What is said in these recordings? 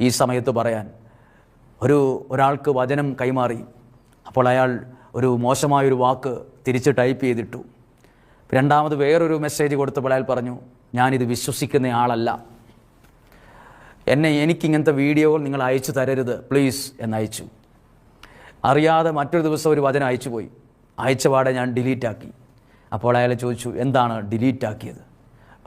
ഈ സമയത്ത് പറയാൻ. ഒരു ഒരാൾക്ക് വചനം കൈമാറി. അപ്പോൾ അയാൾ ഒരു മോശമായൊരു വാക്ക് തിരിച്ച് ടൈപ്പ് ചെയ്തിട്ടു. രണ്ടാമത് വേറൊരു മെസ്സേജ് കൊടുത്തപ്പോൾ അയാൾ പറഞ്ഞു ഞാനിത് വിശ്വസിക്കുന്ന ആളല്ല. എന്നെ എനിക്കിങ്ങനത്തെ വീഡിയോകൾ നിങ്ങൾ അയച്ചു തരരുത് പ്ലീസ് എന്നയച്ചു. അറിയാതെ മറ്റൊരു ദിവസം ഒരു വചനം അയച്ചു പോയി അയച്ച പാടെ ഞാൻ ഡിലീറ്റാക്കി. അപ്പോൾ അയാൾ ചോദിച്ചു എന്താണ് ഡിലീറ്റ്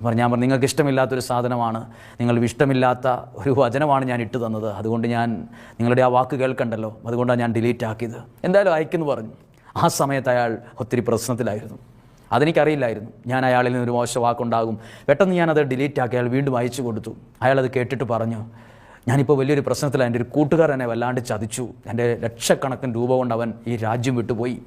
അപ്പോൾ ഞാൻ പറഞ്ഞു നിങ്ങൾക്ക് ഇഷ്ടമില്ലാത്തൊരു സാധനമാണ് നിങ്ങൾ ഇഷ്ടമില്ലാത്ത ഒരു വചനമാണ് ഞാൻ ഇട്ട് തന്നത്. അതുകൊണ്ട് ഞാൻ നിങ്ങളുടെ ആ വാക്ക് കേൾക്കണ്ടല്ലോ. അതുകൊണ്ടാണ് ഞാൻ ഡിലീറ്റ് ആക്കിയത്. എന്തായാലും അയക്കുന്നു പറഞ്ഞു. ആ സമയത്ത് അയാൾ ഒത്തിരി പ്രശ്നത്തിലായിരുന്നു. അതെനിക്കറിയില്ലായിരുന്നു. ഞാൻ അയാളിൽ നിന്ന് ഒരു മോശ വാക്കുണ്ടാകും. പെട്ടെന്ന് ഞാനത് ഡിലീറ്റ് ആക്കി അയാൾ വീണ്ടും അയച്ചു കൊടുത്തു. അയാൾ അത് കേട്ടിട്ട് പറഞ്ഞു ഞാനിപ്പോൾ വലിയൊരു പ്രശ്നത്തിലാണ് എന്റെ ഒരു കൂട്ടുകാരൻ എന്നെ വല്ലാണ്ട് ചതിച്ചു. എന്റെ ലക്ഷക്കണക്കിന് രൂപ കൊണ്ട് അവൻ ഈ രാജ്യം വിട്ടുപോയി.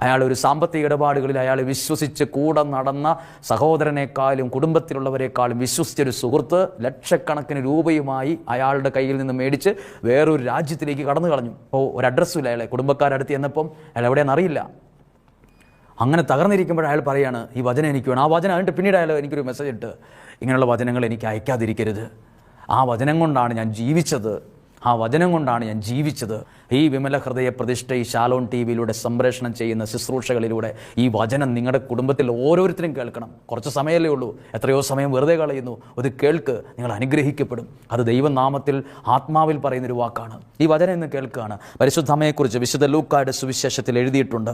അയാൾ ഒരു സാമ്പത്തിക ഇടപാടുകളിൽ അയാൾ വിശ്വസിച്ച് കൂടെ നടന്ന സഹോദരനേക്കാളും കുടുംബത്തിലുള്ളവരെക്കാളും വിശ്വസിച്ചൊരു സുഹൃത്ത് ലക്ഷക്കണക്കിന് രൂപയുമായി അയാളുടെ കയ്യിൽ നിന്ന് മേടിച്ച് വേറൊരു രാജ്യത്തിലേക്ക് കടന്നു കളഞ്ഞു. അപ്പോൾ ഒരു അഡ്രസ്സുമില്ല അയാളെ. കുടുംബക്കാരടുത്ത് ചെന്നപ്പം അയാൾ എവിടെയെന്ന് അറിയില്ല. അങ്ങനെ തകർന്നിരിക്കുമ്പോൾ അയാൾ പറയാണ് ഈ വചനം എനിക്ക് വേണം. ആ വചനം അതിന്റെ പിന്നീട് അയാൾ എനിക്കൊരു മെസ്സേജ് ഇട്ട് ഇങ്ങനെയുള്ള വചനങ്ങൾ എനിക്ക് അയക്കാതിരിക്കരുത്. ആ വചനം കൊണ്ടാണ് ഞാൻ ജീവിച്ചത്. ആ വചനം കൊണ്ടാണ് ഞാൻ ജീവിച്ചത്. ഈ വിമല ഹൃദയ പ്രതിഷ്ഠ ഈ ശാലോൺ ടി വിയിലൂടെ സംപ്രേഷണം ചെയ്യുന്ന ശുശ്രൂഷകളിലൂടെ ഈ വചനം നിങ്ങളുടെ കുടുംബത്തിൽ ഓരോരുത്തരും കേൾക്കണം. കുറച്ച് സമയമല്ലേ ഉള്ളൂ. എത്രയോ സമയം വെറുതെ കളയുന്നു. ഒരു കേൾക്ക് നിങ്ങൾ അനുഗ്രഹിക്കപ്പെടും. അത് ദൈവനാമത്തിൽ ആത്മാവിൽ പറയുന്നൊരു വാക്കാണ്. ഈ വചനം ഇന്ന് കേൾക്കുകയാണ്. പരിശുദ്ധമയെക്കുറിച്ച് വിശുദ്ധ ലൂക്കായുടെ സുവിശേഷത്തിൽ എഴുതിയിട്ടുണ്ട്.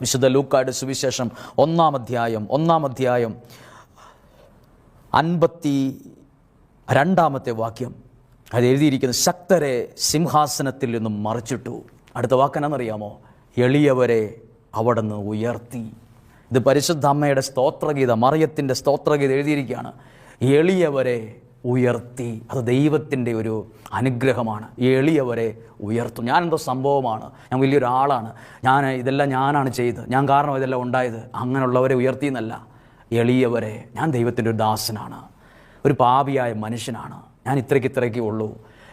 വിശുദ്ധ ലൂക്കായുടെ സുവിശേഷം ഒന്നാം അധ്യായം ഒന്നാം അധ്യായം അൻപത്തി രണ്ടാമത്തെ വാക്യം. അത് എഴുതിയിരിക്കുന്ന ശക്തരെ സിംഹാസനത്തിൽ നിന്നും മറിച്ചിട്ടു. അടുത്ത വാക്കനാണെന്നറിയാമോ എളിയവരെ അവിടെ നിന്ന് ഉയർത്തി. ഇത് പരിശുദ്ധ അമ്മയുടെ സ്തോത്രഗീത മറിയത്തിന്റെ സ്തോത്രഗീത എഴുതിയിരിക്കുകയാണ്. എളിയവരെ ഉയർത്തി. അത് ദൈവത്തിന്റെ ഒരു അനുഗ്രഹമാണ്. എളിയവരെ ഉയർത്തും. ഞാനെന്തോ സംഭവമാണ്. ഞാൻ വലിയൊരാളാണ്. ഞാൻ ഇതെല്ലാം ഞാനാണ് ചെയ്ത് ഞാൻ കാരണം ഇതെല്ലാം ഉണ്ടായത്. അങ്ങനെയുള്ളവരെ ഉയർത്തി എന്നല്ല. എളിയവരെ. ഞാൻ ദൈവത്തിന്റെ ഒരു ദാസനാണ്. ഒരു പാപിയായ മനുഷ്യനാണ്. ഞാൻ ഇത്രയ്ക്ക് ഇത്രയ്ക്ക് ഉള്ളൂ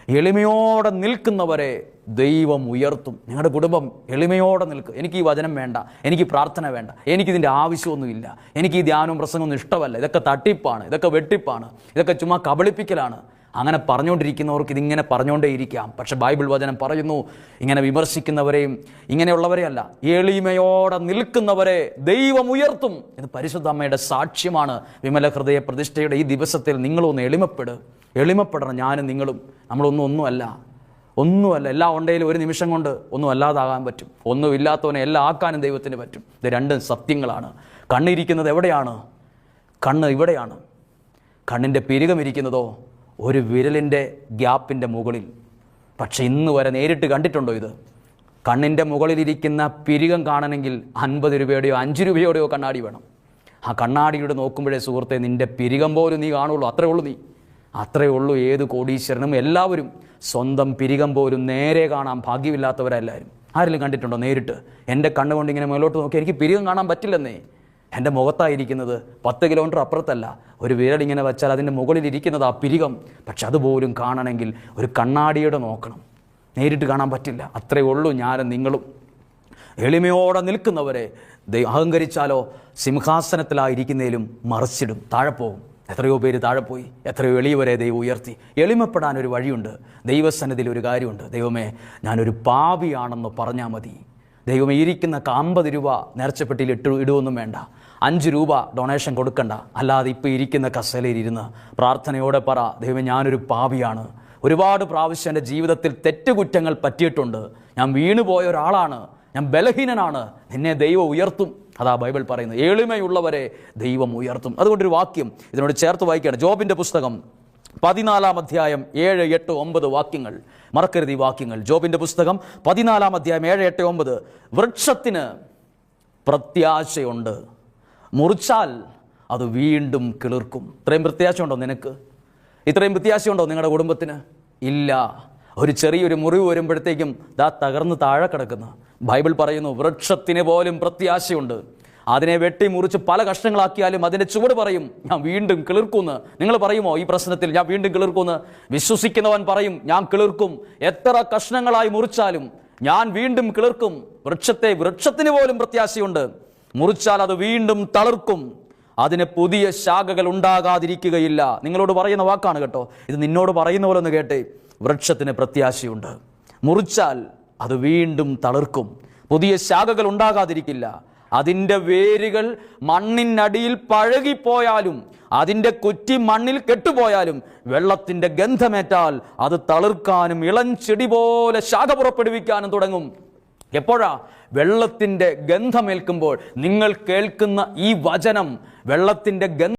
എളിമയോടെ നിൽക്കുന്നവരെ ദൈവം ഉയർത്തും. ഞങ്ങളുടെ കുടുംബം എളിമയോടെ നിൽക്കും. എനിക്ക് ഈ വചനം വേണ്ട എനിക്ക് പ്രാർത്ഥന വേണ്ട എനിക്കിതിന്റെ ആവശ്യമൊന്നുമില്ല. എനിക്ക് ഈ ധ്യാനവും പ്രസംഗമൊന്നും ഇഷ്ടമല്ല. ഇതൊക്കെ തട്ടിപ്പാണ് ഇതൊക്കെ വെട്ടിപ്പാണ് ഇതൊക്കെ ചുമ്മാ കബളിപ്പിക്കലാണ്. അങ്ങനെ പറഞ്ഞുകൊണ്ടിരിക്കുന്നവർക്ക് ഇതിങ്ങനെ പറഞ്ഞുകൊണ്ടേ ഇരിക്കാം പക്ഷെ ബൈബിൾ വചനം പറയുന്നു ഇങ്ങനെ വിമർശിക്കുന്നവരെയും ഇങ്ങനെയുള്ളവരെയല്ല എളിമയോടെ നിൽക്കുന്നവരെ ദൈവം ഉയർത്തും. ഇത് പരിശുദ്ധ അമ്മയുടെ സാക്ഷ്യമാണ്. വിമല ഹൃദയ പ്രതിഷ്ഠയുടെ ഈ ദിവസത്തിൽ നിങ്ങളൊന്ന് എളിമപ്പെട്. എളിമപ്പെടണം. ഞാനും നിങ്ങളും. നമ്മളൊന്നും ഒന്നുമല്ല. ഒന്നുമല്ല. എല്ലാ ഉണ്ടെങ്കിലും ഒരു നിമിഷം കൊണ്ട് ഒന്നും അല്ലാതാകാൻ പറ്റും. ഒന്നും ഇല്ലാത്തവനെ എല്ലാം ആക്കാനും ദൈവത്തിന് പറ്റും. ഇത് രണ്ടും സത്യങ്ങളാണ്. കണ്ണിരിക്കുന്നത് എവിടെയാണ്? കണ്ണ് ഇവിടെയാണ്. കണ്ണിന്റെ പിരികമിരിക്കുന്നതോ ഒരു വിരലിന്റെ ഗ്യാപ്പിന്റെ മുകളിൽ. പക്ഷെ ഇന്ന് വരെ നേരിട്ട് കണ്ടിട്ടുണ്ടോ ഇത്? കണ്ണിന്റെ മുകളിലിരിക്കുന്ന പിരികം കാണണമെങ്കിൽ അൻപത് രൂപയുടെയോ അഞ്ച് രൂപയുടെയോ കണ്ണാടി വേണം. ആ കണ്ണാടിയുടെ നോക്കുമ്പോഴേ സുഹൃത്തെ നിന്റെ പിരികം പോലും നീ കാണുള്ളൂ. അത്രേ ഉള്ളൂ നീ. അത്രേ ഉള്ളൂ ഏത് കോടീശ്വരനും. എല്ലാവരും സ്വന്തം പിരികം പോലും നേരെ കാണാൻ ഭാഗ്യമില്ലാത്തവരെല്ലാവരും ആരെങ്കിലും കണ്ടിട്ടുണ്ടോ നേരിട്ട്? എന്റെ കണ്ണുകൊണ്ട് ഇങ്ങനെ മുകളിലോട്ട് നോക്കി എനിക്ക് പിരികം കാണാൻ പറ്റില്ലെന്നേ. എന്റെ മുഖത്തായിരിക്കുന്നത് പത്ത് കിലോമീറ്റർ അപ്പുറത്തല്ല. ഒരു വിരളിങ്ങനെ വെച്ചാൽ അതിന്റെ മുകളിൽ ഇരിക്കുന്നത് ആ പിരികം. പക്ഷെ അതുപോലും കാണണമെങ്കിൽ ഒരു കണ്ണാടിയുടെ നോക്കണം. നേരിട്ട് കാണാൻ പറ്റില്ല. അത്രയേ ഉള്ളൂ ഞാനും നിങ്ങളും. എളിമയോടെ നിൽക്കുന്നവരെ അഹങ്കരിച്ചാലോ സിംഹാസനത്തിലായിരിക്കുന്നതിലും മറിച്ചിടും. താഴെ പോകും എത്രയോ പേര് താഴെപ്പോയി പോയി. എത്രയോ എളിയവരെ ദൈവം ഉയർത്തി. എളിമപ്പെടാൻ ഒരു വഴിയുണ്ട്. ദൈവസന്നിധിയിൽ ഒരു കാര്യമുണ്ട്. ദൈവമേ ഞാനൊരു പാവിയാണെന്ന് പറഞ്ഞാൽ മതി. ദൈവമേ ഇരിക്കുന്ന അമ്പത് രൂപ നേർച്ചപ്പെട്ടിയിൽ ഇട്ട് ഇടുവൊന്നും വേണ്ട. അഞ്ച് രൂപ ഡൊണേഷൻ കൊടുക്കണ്ട. അല്ലാതെ ഇപ്പോൾ ഇരിക്കുന്ന കസേലയിൽ ഇരുന്ന് പ്രാർത്ഥനയോടെ പറ ദൈവമേ ഞാനൊരു പാവിയാണ് ഒരുപാട് പ്രാവശ്യം എന്റെ ജീവിതത്തിൽ തെറ്റുകുറ്റങ്ങൾ പറ്റിയിട്ടുണ്ട്. ഞാൻ വീണുപോയ ഒരാളാണ്. ഞാൻ ബലഹീനനാണ്. എന്നെ ദൈവം ഉയർത്തും. അതാ ബൈബിൾ പറയുന്നത് എളിമയുള്ളവരെ ദൈവം ഉയർത്തും. അതുകൊണ്ടൊരു വാക്യം ഇതിനോട് ചേർത്ത് വായിക്കുകയാണ്. ജോബിന്റെ പുസ്തകം പതിനാലാം അധ്യായം ഏഴ് എട്ട് ഒമ്പത് വാക്യങ്ങൾ. മറക്കരുത് ഈ വാക്യങ്ങൾ. ജോബിന്റെ പുസ്തകം പതിനാലാം അധ്യായം ഏഴ് എട്ട് ഒമ്പത്. വൃക്ഷത്തിന് പ്രത്യാശയുണ്ട്. മുറിച്ചാൽ അത് വീണ്ടും കിളിർക്കും. ഇത്രയും പ്രത്യാശയുണ്ടോ നിനക്ക്? ഇത്രയും പ്രത്യാശയുണ്ടോ നിങ്ങളുടെ കുടുംബത്തിന്? ഇല്ല. ഒരു ചെറിയൊരു മുറിവ് വരുമ്പോഴത്തേക്കും ദാ തകർന്ന് താഴെ കിടക്കുന്നു. ബൈബിൾ പറയുന്നു വൃക്ഷത്തിന് പോലും പ്രത്യാശയുണ്ട്. അതിനെ വെട്ടി മുറിച്ച് പല കഷ്ണങ്ങളാക്കിയാലും അതിന്റെ ചുവട് പറയും ഞാൻ വീണ്ടും കിളിർക്കുമെന്ന് നിങ്ങൾ പറയുമോ ഈ പ്രശ്നത്തിൽ ഞാൻ വീണ്ടും കിളിർക്കുമെന്ന് വിശ്വസിക്കുന്നവൻ പറയും ഞാൻ കിളിർക്കും. എത്ര കഷ്ണങ്ങളായി മുറിച്ചാലും ഞാൻ വീണ്ടും കിളിർക്കും. വൃക്ഷത്തെ വൃക്ഷത്തിന് പോലും പ്രത്യാശയുണ്ട്. മുറിച്ചാൽ അത് വീണ്ടും തളിർക്കും. അതിന് പുതിയ ശാഖകൾ ഉണ്ടാകാതിരിക്കുകയില്ല. നിങ്ങളോട് പറയുന്ന വാക്കാണ് കേട്ടോ. ഇത് നിന്നോട് പറയുന്ന പോലെ ഒന്ന് കേട്ടേ. വൃക്ഷത്തിന് പ്രത്യാശയുണ്ട്. മുറിച്ചാൽ അത് വീണ്ടും തളിർക്കും. പുതിയ ശാഖകൾ ഉണ്ടാകാതിരിക്കില്ല. അതിന്റെ വേരുകൾ മണ്ണിനടിയിൽ പഴകിപ്പോയാലും അതിന്റെ കുറ്റി മണ്ണിൽ കെട്ടുപോയാലും വെള്ളത്തിന്റെ ഗന്ധമേറ്റാൽ അത് തളിർക്കാനും ഇളം ചെടി പോലെ ശാഖ പുറപ്പെടുവിക്കാനും തുടങ്ങും. എപ്പോഴാ? വെള്ളത്തിന്റെ ഗന്ധമേൽക്കുമ്പോൾ നിങ്ങൾ കേൾക്കുന്ന ഈ വചനം വെള്ളത്തിന്റെ ഗന്ധ